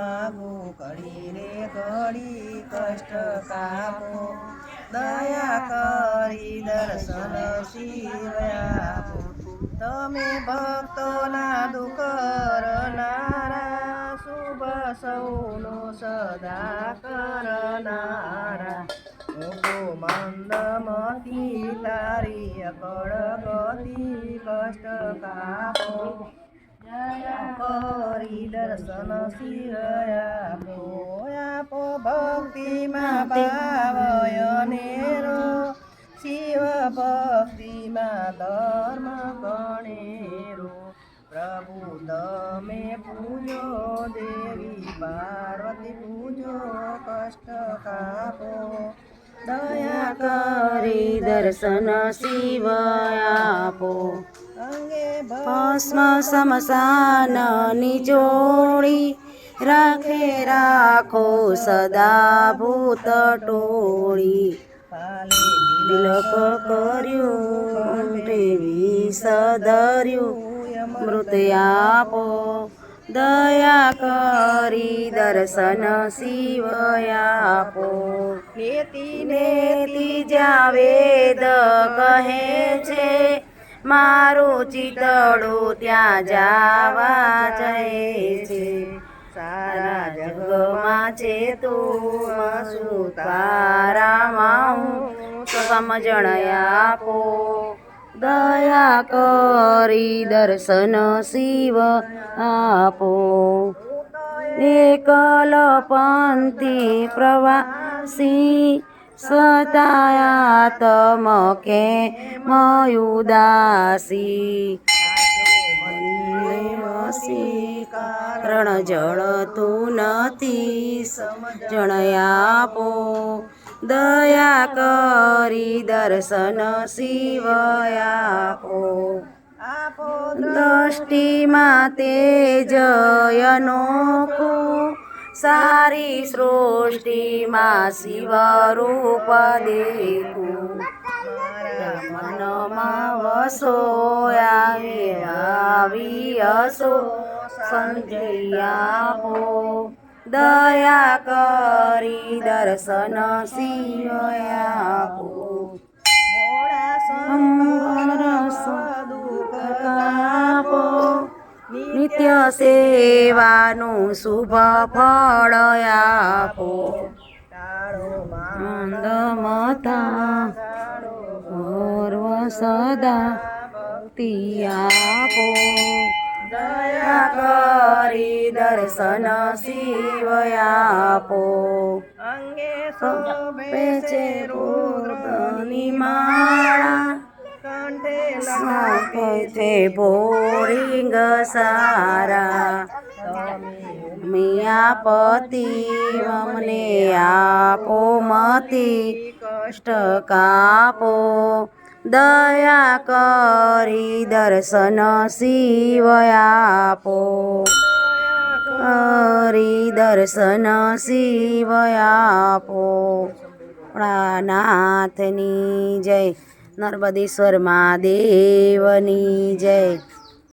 માગું ઘડી રે, ઘડી કષ્ટ કાપો. દયા કરી દર્શન શિવયા તમે ભક્તોના દુઃખ કરનારા, શુભ સૌનો સદા કરનારા. મંદમતી તારી અકળ ગતિ કષ્ટ કાપો. દર્શન શિવયાપો આપો ભક્તિમાં નેરો શિવ ભક્તિમાં ધર્મ ગણેરો પ્રભુ તમે પૂજો દેવી પાર્વતી પૂજો કષ્ટ કાપો દયા કરી દર્શન શિવ આપો. ભસ્મ સમસાન જોડી રાખે, રાખો સદા ભૂત ટોળી. તિલક કર્યું ટેવી સદર્યું, મૃત આપો, દયા કરી, દર્શન શિવ આપો. નેતિ વેદ કહે છે મારું ચિતડું ત્યાં જાવા જાય છે. સારા જગમાં છે તું શું તારામાં હું સમજણ આપો. દયા કરી દર્શન શિવ આપો. એકલ પંથી પ્રવાસી સતાયા તમકે મયુદાસી કારણ જળતું નથી સમજણ આપો દયા કરી દર્શન શિવયાપો આપો તે જયનો અનોખું સારી સૃષ્ટિમાં શિવ રૂપ દેખું. મનમાં વસો આવે આવી હસો, સંજય હો દયા કરી દર્શન શિવ આપો. સેવાનું શુભ ફળ આપો. મંદ મતા સર્વ સદા ભક્તિ આપો. દયા કરી દર્શન શિવ આપો. અંગે શોભે છે રુદ્રની માળા. છે ભોરિંગ સારા. મિયા પતિ અમને આપો, મતી કષ્ટ કાપો. દયા કરી દર્શન શિવ આપો. કરી દર્શન શિવ આપો. નાથની જય. નર્મદેશ્વર મહાદેવની જય